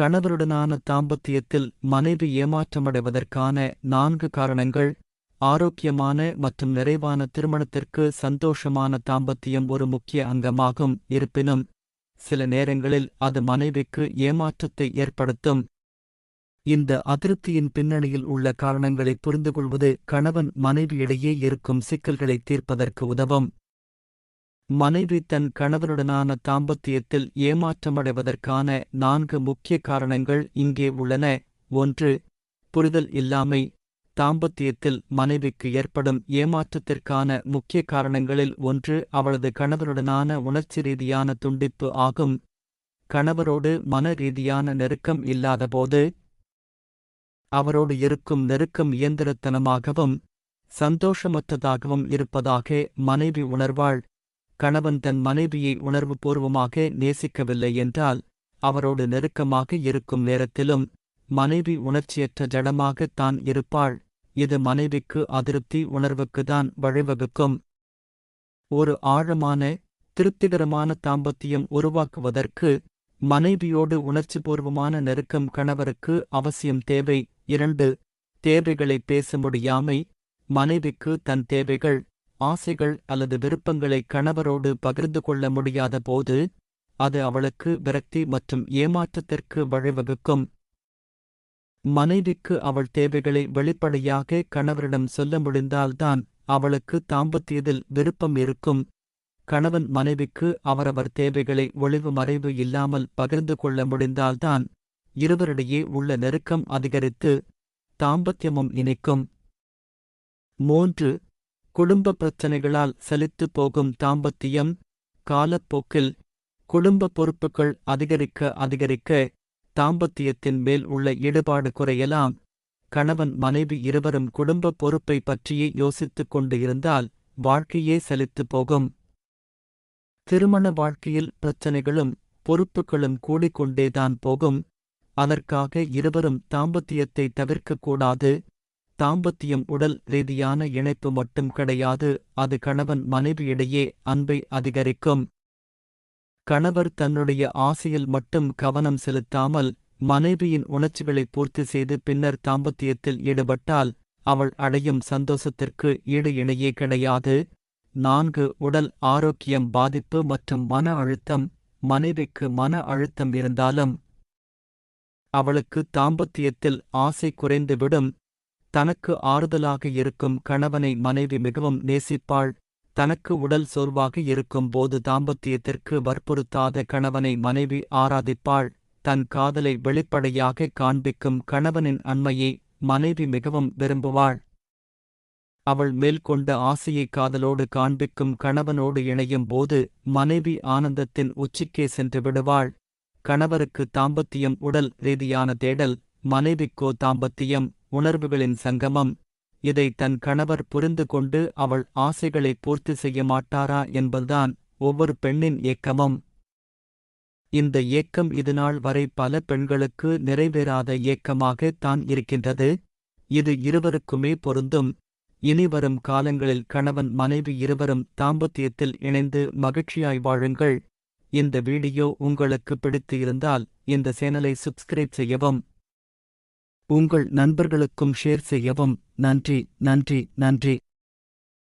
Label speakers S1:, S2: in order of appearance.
S1: கணவருடனான தாம்பத்தியத்தில் மனைவி ஏமாற்றமடைவதற்கான நான்கு காரணங்கள் ஆரோக்கியமான மற்றும் நிறைவான திருமணத்திற்கு சந்தோஷமான தாம்பத்தியம் ஒரு முக்கிய அங்கமாகும். இருப்பினும் சில நேரங்களில் அது மனைவிக்கு ஏமாற்றத்தை ஏற்படுத்தும். இந்த அதிருப்தியின் பின்னணியில் உள்ள காரணங்களை புரிந்துகொள்வது கணவன் மனைவியிடையே இருக்கும் சிக்கல்களை தீர்ப்பதற்கு உதவும். மனைவி தன் கணவனுடனான தாம்பத்தியத்தில் ஏமாற்றமடைவதற்கான நான்கு முக்கிய காரணங்கள் இங்கே உள்ளன. ஒன்று புரிதல் இல்லாமை. தாம்பத்தியத்தில் மனைவிக்கு ஏற்படும் ஏமாற்றத்திற்கான முக்கிய காரணங்களில் ஒன்று அவளது கணவருடனான உணர்ச்சி ரீதியான துண்டிப்பு ஆகும். கணவரோடு மன ரீதியான நெருக்கம் இல்லாதபோது அவரோடு இருக்கும் நெருக்கம் இயந்திரத்தனமாகவும் சந்தோஷமற்றதாகவும் இருப்பதாக மனைவி உணர்வாள். கணவன் தன் மனைவியை உணர்வுபூர்வமாக நேசிக்கவில்லை என்றால் அவரோடு நெருக்கமாக இருக்கும் நேரத்திலும் மனைவி உணர்ச்சியற்ற ஜடமாக தான் இருப்பாள். இது மனைவிக்கு அதிருப்தி உணர்வுக்குதான் வழிவகுக்கும். ஒரு ஆழமான திருப்திகரமான தாம்பத்தியம் உருவாக்குவதற்கு மனைவியோடு உணர்ச்சிபூர்வமான நெருக்கம் கணவருக்கு அவசியம் தேவை. இரண்டு தேவைகளை பேச முடியாமை மனைவிக்கு தன் தேவைகள். ஆசைகள் அல்லது விருப்பங்களை கணவரோடு பகிர்ந்து கொள்ள முடியாத போது அது அவளுக்கு விரக்தி மற்றும் ஏமாற்றத்திற்கு வழிவகுக்கும். மனைவிக்கு அவள் தேவைகளை வெளிப்படையாக கணவரிடம் சொல்ல முடிந்தால்தான் அவளுக்கு தாம்பத்தியதில் விருப்பம் இருக்கும். கணவன் மனைவிக்கு அவரவர் தேவைகளை ஒளிவு மறைவு இல்லாமல் பகிர்ந்து கொள்ள முடிந்தால்தான் இருவரிடையே உள்ள நெருக்கம் அதிகரித்து தாம்பத்தியமும் இணைக்கும். மூன்று குடும்ப பிரச்சனைகளால் செலுத்து போகும் தாம்பத்தியம் காலப்போக்கில் குடும்ப பொறுப்புகள் அதிகரிக்க அதிகரிக்க தாம்பத்தியத்தின் மேல் உள்ள ஈடுபாடு குறையலாம். கணவன் மனைவி இருவரும் குடும்ப பொறுப்பை பற்றியே யோசித்துக் கொண்டு இருந்தால் வாழ்க்கையே செலுத்து போகும். திருமண வாழ்க்கையில் பிரச்சனைகளும் பொறுப்புகளும் கூடிக்கொண்டேதான் போகும். அதற்காக இருவரும் தாம்பத்தியத்தை தவிர்க்கக்கூடாது தாம்பத்தியம் உடல் ரீதியான இணைப்பு மட்டும் கிடையாது அது கணவன் மனைவியிடையே அன்பை அதிகரிக்கும். கணவர் தன்னுடைய ஆசையில் மட்டும் கவனம் செலுத்தாமல் மனைவியின் உணர்ச்சிகளை பூர்த்தி செய்து பின்னர் தாம்பத்தியத்தில் ஈடுபட்டால் அவள் அடையும் சந்தோஷத்திற்கு ஈடு இணையே கிடையாது. நான்கு உடல் ஆரோக்கியம் பாதிப்பு மற்றும் மன அழுத்தம். மனைவிக்கு மன அழுத்தம் இருந்தாலும் அவளுக்கு தாம்பத்தியத்தில் ஆசை குறைந்துவிடும். தனக்கு ஆறுதலாக இருக்கும் கணவனை மனைவி மிகவும் நேசிப்பாள். தனக்கு உடல் சோர்வாக இருக்கும் போது தாம்பத்தியத்திற்கு வற்புறுத்தாத கணவனை மனைவி ஆராதிப்பாள். தன் காதலை வெளிப்படையாக காண்பிக்கும் கணவனின் அண்மையை மனைவி மிகவும் விரும்புவாள். அவள் மேல் கொண்ட ஆசையை காதலோடு காண்பிக்கும் கணவனோடு இணையும் போது மனைவி ஆனந்தத்தின் உச்சிக்கே சென்று விடுவாள். கணவருக்கு தாம்பத்தியம் உடல் ரீதியான தேடல் மனைவிக்கோ தாம்பத்தியம். உணர்வுகளின் சங்கமம். இதை தன் கணவர் புரிந்து கொண்டு அவள் ஆசைகளை பூர்த்தி செய்ய மாட்டாரா என்பதுதான் ஒவ்வொரு பெண்ணின் ஏக்கமும். இந்த ஏக்கம் இதுநாள் வரை பல பெண்களுக்கு நிறைவேறாத ஏக்கமாக தான் இருக்கின்றது. இது இருவருக்குமே பொருந்தும். இனிவரும் காலங்களில் கணவன் மனைவி இருவரும் தாம்பத்தியத்தில் இணைந்து மகிழ்ச்சியாய் வாழுங்கள். இந்த வீடியோ உங்களுக்கு பிடித்து இருந்தால் இந்த சேனலை சப்ஸ்கிரைப் செய்யவும். உங்கள் நண்பர்களுக்கும் ஷேர் செய்யவும். நன்றி நன்றி நன்றி.